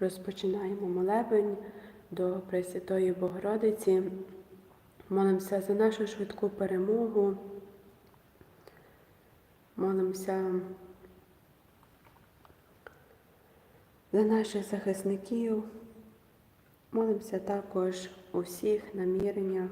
Розпочинаємо молебень до Пресвятої Богородиці. Молимося за нашу швидку перемогу. Молимося за наших захисників. Молимося також у всіх наміреннях.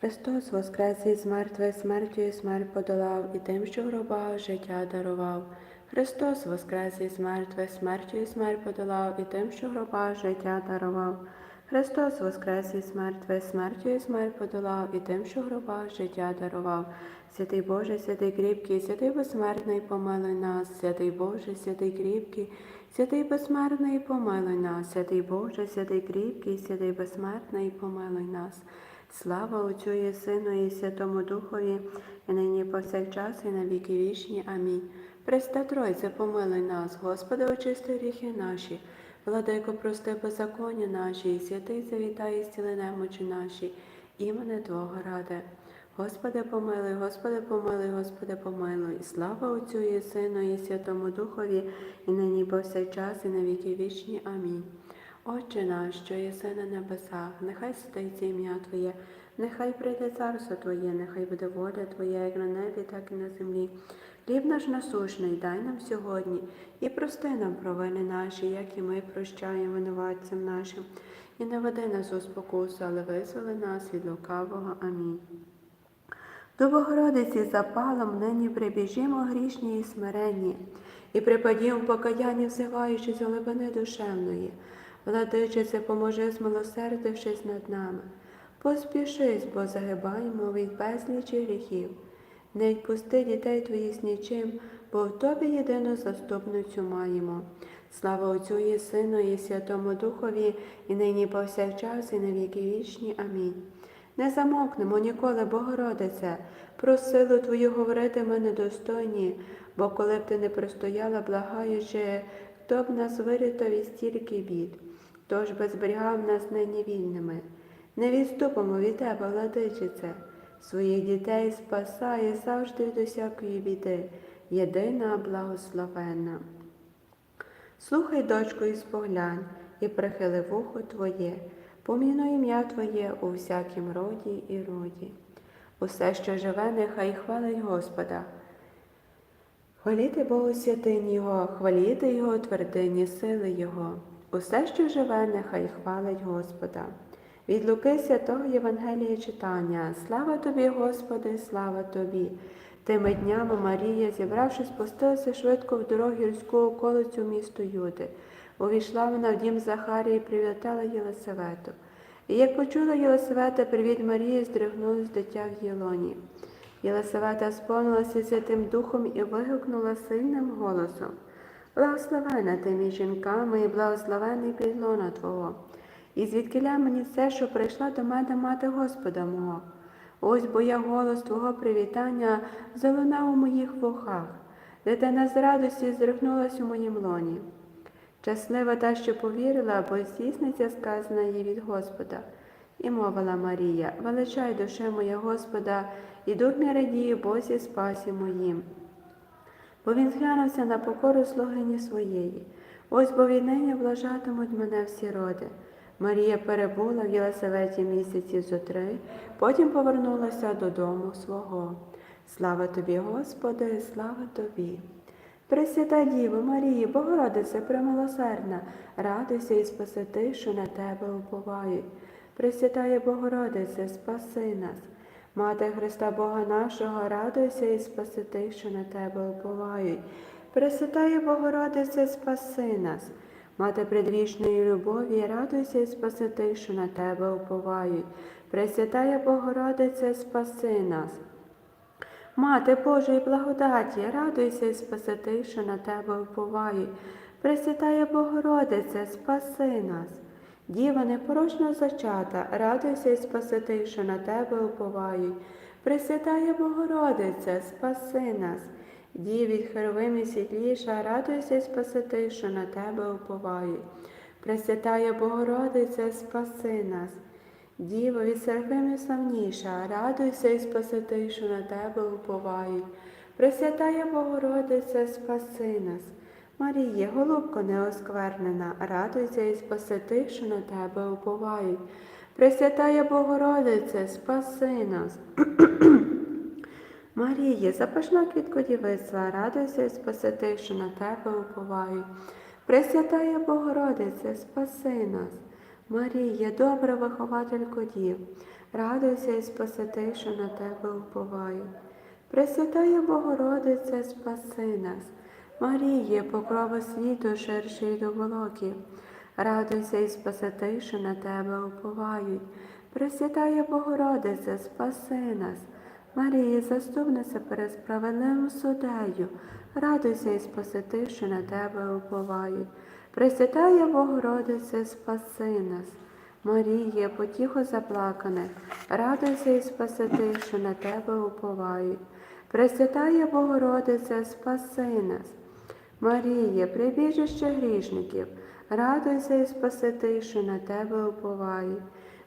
Христос воскрес із мертвих смертю і смерть подолав, і тим, що в життя дарував. Христос воскрес із мертвих смертю і смерть подолав, і тим, що в життя дарував. Христос воскрес із мертвих смертю і смерть подолав, і тим, що в життя дарував. Святий Боже, святий кріпкий, святий безсмертний, помилуй нас, святий Боже, святий кріпкий, святий безсмертний, помилуй нас, святий Боже, святий кріпкий, святий безсмертний, помилуй нас. Слава Отцю і Сину і Святому Духові, і нині повсякчас, і на віки вічні. Амінь. Преста Тройце, помилуй нас, Господи, очисти гріхи наші, владико, прости беззаконня наші, і святий завітай, і зціли немочі наші, імене Твого ради. Господи, помилуй, Господи, помилуй, Господи, помилуй. Слава Отцю і Сину, і Святому Духові, і нині повсякчас, і на віки вічні. Амінь. Отче наш, що єси на небесах, нехай святиться ім'я Твоє, нехай прийде царство Твоє, нехай буде воля Твоя, як на небі, так і на землі. Хліб наш насушний дай нам сьогодні, і прости нам провини наші, як і ми прощаємо винуватцям нашим. І не веди нас у спокусу, але визволи нас від лукавого. Амінь. До Богородиці запалом нині прибіжімо грішні і смиренні, і припадім покаяння, взиваючи з глибини душевної. Владичице, поможи, змилосердившись над нами. Поспішись, бо загибаємо від безлічі гріхів. Не відпусти дітей твоїх з нічим, бо в тобі єдину заступницю маємо. Слава Отцю і Сину, і Святому Духові, і нині повсякчас, і на віки вічні. Амінь. Не замовкнемо ніколи, Богородице, про силу Твою говорити ми недостойні, бо коли б ти не простояла, благаючи, хто б нас вирятав із стільки бід, тож би зберігав нас нині вільними. Не відступимо від тебе, владичице, своїх дітей спасає завжди від усякої біди, єдина благословенна. Слухай, дочко, і споглянь, і прихили вухо Твоє, поміну ім'я Твоє у всякім роді і роді. Усе, що живе, нехай хвалить Господа. Хваліти Богу святині Його, хваліти Його твердині сили Його. Усе, що живе, нехай хвалить Господа. Від Луки святого Євангелія читання. Слава тобі, Господи, слава тобі. Тими днями Марія, зібравшись, спустилася швидко в дорогу гірську околицю місту Юди. Увійшла вона в дім Захарії і привітала Єлисавету. І як почула Єлисавета привіт Марії, здригнулось дитя в Єлоні. Єлисавета сповнилася Святим Духом і вигукнула сильним голосом. Благословена ти між жінками і благословений підлона Твого. І звідкиля мені це, що прийшла до мене мати Господа мого. Ось бо я голос Твого привітання залунав у моїх вухах, дитина з радості зрихнулась у моїм лоні. Щаслива та, що повірила, бо здійсниться сказана їй від Господа. І мовила Марія, величай душе моя Господа, і дух не радіє Бозі спасі моїм. Бо він зглянувся на покору слугині своєї. Ось бо віднині облажатимуть мене всі роди. Марія перебула в Єлисаветі місяців зо три, потім повернулася додому свого. Слава тобі, Господи, слава тобі. Пресвята Діво, Марії, Богородице, премилосердна, радуйся і спаси тих, що на тебе уповають. Пресвятає Богородице, спаси нас. Мати Христа Бога нашого, радуйся і спаси тих, що на тебе уповають. Пресвятає Богородице, спаси нас. Мати предвічної любові, радуйся і спаси тих, що на тебе уповають. Пресвятає Богородице, спаси нас. Мати Божої благодаті, радуйся і спаси тих, що на тебе уповають. Пресвятає Богородице, спаси нас. Діва непорочно зачата, радуйся і спаси що на тебе уповають. Пресвятає Богородице, спаси нас. Діві херовимі світліша, радуйся і спаси що на тебе уповають. Пресвятає Богородице, спаси нас. Діво від серафимів славніша, радуйся і спаси що на тебе уповають. Пресвятая Богородице, спаси нас. Маріє, голубко неосквернена, радуйся і спаси тих, що на тебе уповають. Пресвятая Богородице, спаси нас. Маріє, запашна квітко дівицтва, радуйся і спаси тих, що на тебе уповають. Пресвятая Богородице, спаси нас. Маріє, добра вихователько дів, радуйся і спаси тих, що на тебе уповають. Пресвятая Богородице, спаси нас. Маріє, покрова світу, ширший до волоків, радуйся і спаси що на тебе уповають. Пресвятая Богородице, спаси нас. Марія, заступниця перед справедливим судею, радуйся і спаси що на тебе уповають. Пресвятая Богородице, спаси нас. Марія, потіхо заплакане, радуйся і спаси що на тебе уповають. Пресвятая Богородице, спаси нас. Марія, прибіжище грішників, радуйся і спаси тих, що на тебе уповають.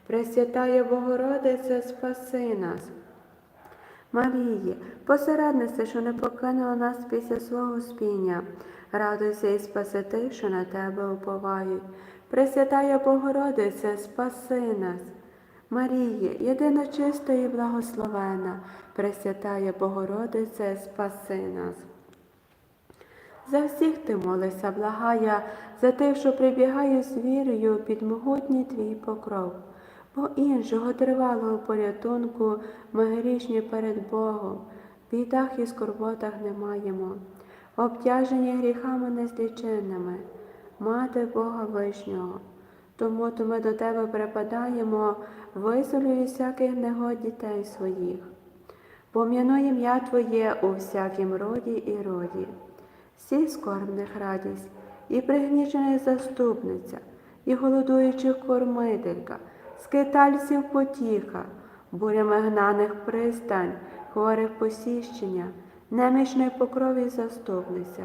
Пресвятая Богородице, спаси нас. Марії, посередниця, що не покинула нас після свого спіння, радуйся і спаси тих, що на тебе уповають. Пресвятая Богородице, спаси нас. Марії, єдина чиста і благословена, Пресвятая Богородице, спаси нас. За всіх ти молися, благая, за тих, що прибігаю з вірою під могутній твій покров, бо іншого тривалого порятунку ми грішні перед Богом, в бідах і скорботах не маємо, обтяжені гріхами незліченними, мати Бога Вишнього. Тому то ми до тебе припадаємо, визволюй всяких негод дітей своїх. Пом'яну ім'я Твоє у всякім роді і роді, всіх скорбних радість, і пригнічених заступниця, і голодуючих кормителька, скитальців потіха, бурями гнаних пристань, хворих посіщення, немічної покрові заступниця,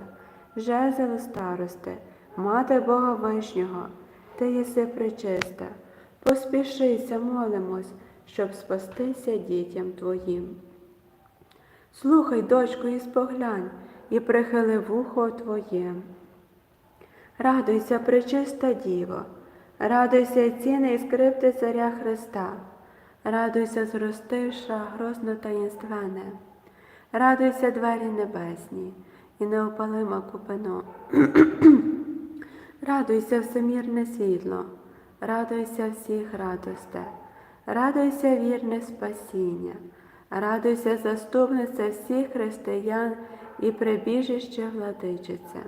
жезел старости, мати Бога Вишнього, ти єси причиста, поспішися, молимось, щоб спастися дітям Твоїм. Слухай, дочко, і споглянь, і прихили вухо Твоє. Радуйся, пречиста Діво, радуйся, ціни і скрипти царя Христа, радуйся, зростивша грозно таїнственне, радуйся, двері небесні, і неопалима купино. Радуйся, всемірне світло, радуйся всіх радосте, радуйся, вірне спасіння, радуйся, заступниця всіх християн і прибіжище владичице.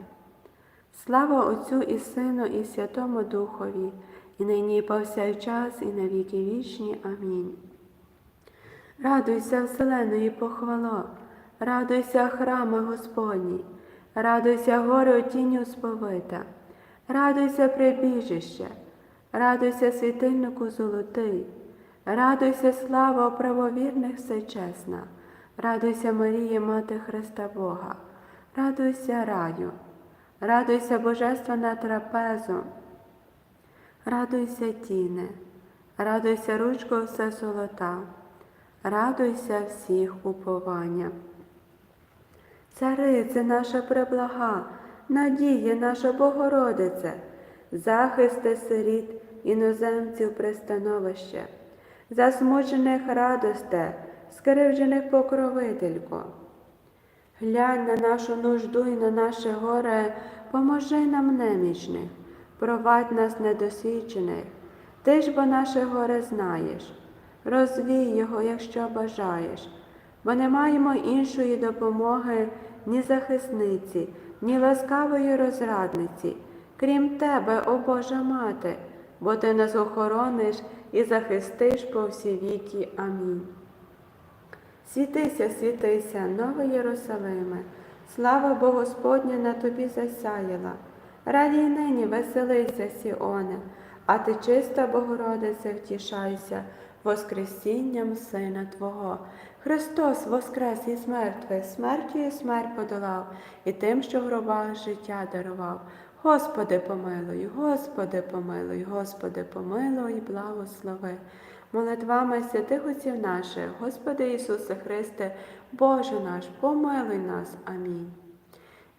Слава Отцю і Сину, і Святому Духові, і нині і повсякчас, і на віки вічні. Амінь. Радуйся, вселеної похвало, радуйся, храми Господній, радуйся, горе тінню сповита, радуйся, прибіжище, радуйся, світильнику золотий, радуйся, слава правовірних всечесна, радуйся, Марія, Мати Христа Бога, радуйся раю, радуйся, Божественна трапезу, радуйся, тіне, радуйся, ручко все золота, радуйся всіх уповання. Царице наша преблага, надія наша Богородице, захисти сиріт, іноземців пристановище, засмучених радосте, скривджених покровителько. Глянь на нашу нужду і на наше горе, поможи нам немічних, провадь нас недосвідчених, ти ж бо наше горе знаєш, розвій його, якщо бажаєш, бо не маємо іншої допомоги, ні захисниці, ні ласкавої розрадниці, крім тебе, о Божа Мати, бо ти нас охорониш і захистиш по всі віки. Амінь. Світися, світися, нове Єрусалиме, слава Бо на тобі засяяла. Радій нині, веселися, Сіоне, а ти чиста Богородице, втішайся, Воскресінням Сина Твого. Христос воскрес із мертвих, смертю і смерть подолав, і тим, що в гробах життя дарував. Господи, помилуй, Господи, помилуй, Господи, помилуй благослови. Молитвами святих отців наших, Господи Ісусе Христе, Боже наш, помилуй нас. Амінь.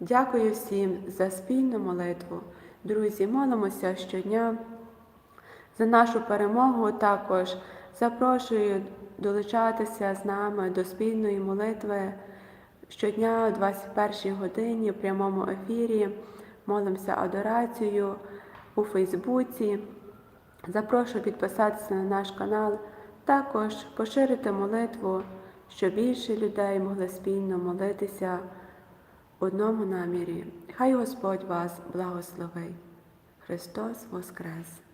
Дякую всім за спільну молитву. Друзі, молимося щодня за нашу перемогу. Також запрошую долучатися з нами до спільної молитви щодня о 21 годині в прямому ефірі. Молимося адорацію у Фейсбуці. Запрошую підписатися на наш канал, також поширити молитву, щоб більше людей могли спільно молитися в одному намірі. Хай Господь вас благословить. Христос Воскрес!